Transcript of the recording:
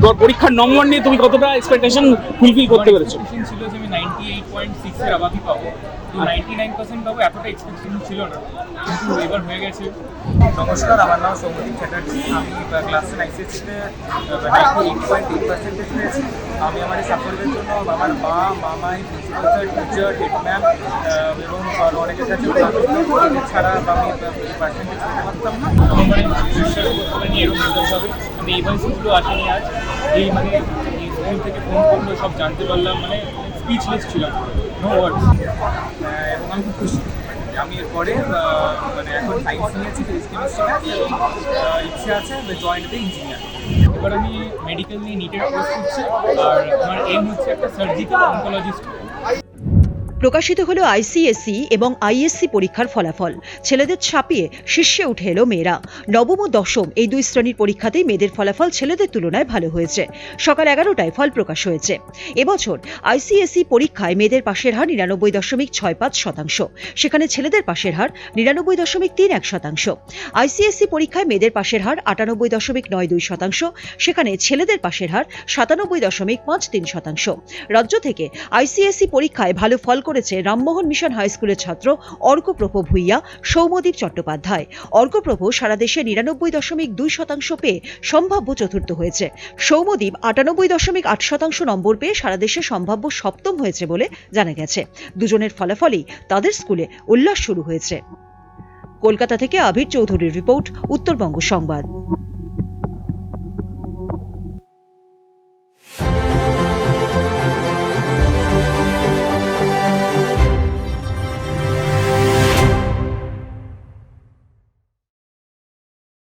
তোমার পরীক্ষার নম্বর নিয়ে তুমি কতটা এক্সপেকটেশন ফুলফিল করতে পেরেছ? ছিল যে আমি নাইনটি এইট পয়েন্ট সিক্সের আবাদি পাবো। তো নাইনটি নাইন পার্সেন্ট পাবো এতটা এক্সপেকটেশন ছিল না। কিন্তু এবার হয়ে গেছে। নমস্কার আমার নাম সৌমদীপ চ্যাটার্জি। আমি ক্লাস টেন এইট পার্সেন্টেজ পেয়েছি আমি আমার এই সাফল্যের জন্য আমার মা মামাই প্রিন্সিপাল স্যার টিচার হেডম্যাম এবং আরও অনেকের কাছে ছাড়া আমি পার্সেন্টেজ পেতে পারতাম না। আমার এরকম হবে। আমি এই স্কুলও আসিনি আজ। এই মানে স্কুল থেকে ফোন করল, সব জানতে পারলাম মানে স্পিচলেস ছিলাম। নো ওয়ার্ডস এবং আমি খুব খুশি। আমি এরপরে মানে এখন সাইন্স নিয়েছি ইচ্ছে আছে জয়েন্ট ইঞ্জিনিয়ার এবার আমি মেডিকেল নিয়ে নিটের কোর্স করছি। আর আমার এম হচ্ছে একটা সার্জিক্যাল অনকোলজিস্ট প্রকাশিত হলো আইসিএসসি এবং আইএসসি পরীক্ষার ফলাফল। ছেলেদের ছাপিয়ে শীর্ষে উঠে এলো মেয়েরা। নবম ও দশম এই দুই শ্রেণির পরীক্ষাতেই মেয়েদের ফলাফল ছেলেদের তুলনায় ভালো হয়েছে। সকাল এগারোটায় ফল প্রকাশ হয়েছে। এবছর আইসিএসসি পরীক্ষায় মেয়েদের পাশের হার নিরানব্বই দশমিক ছয় পাঁচ শতাংশ। সেখানে ছেলেদের পাশের হার নিরানব্বই দশমিক তিন এক শতাংশ। আইসিএসসি পরীক্ষায় মেয়েদের পাশের হার আটানব্বই দশমিক নয় দুই শতাংশ। সেখানে ছেলেদের পাশের হার সাতানব্বই দশমিক পাঁচ তিন শতাংশ। রাজ্য থেকে আইসিএসসি পরীক্ষায় ভালো ফল করেছে রামমোহন মিশন হাই স্কুলের ছাত্র অর্কপ্রভ ভূঁইয়া, সৌমদীপ চট্টোপাধ্যায়। অর্কপ্রভ সারা দেশে নিরানব্বই দশমিক দুই শতাংশ পেয়ে সম্ভাব্য চতুর্থ হয়েছে। সৌমদীপ আটানব্বই দশমিক আট শতাংশ নম্বর পেয়ে সারা দেশে সম্ভাব্য সপ্তম হয়েছে বলে জানা গেছে। দুজনের ফলাফলেই তাদের স্কুলে উল্লাস শুরু হয়েছে। কলকাতা থেকে আবির চৌধুরীর রিপোর্ট, উত্তরবঙ্গ সংবাদ।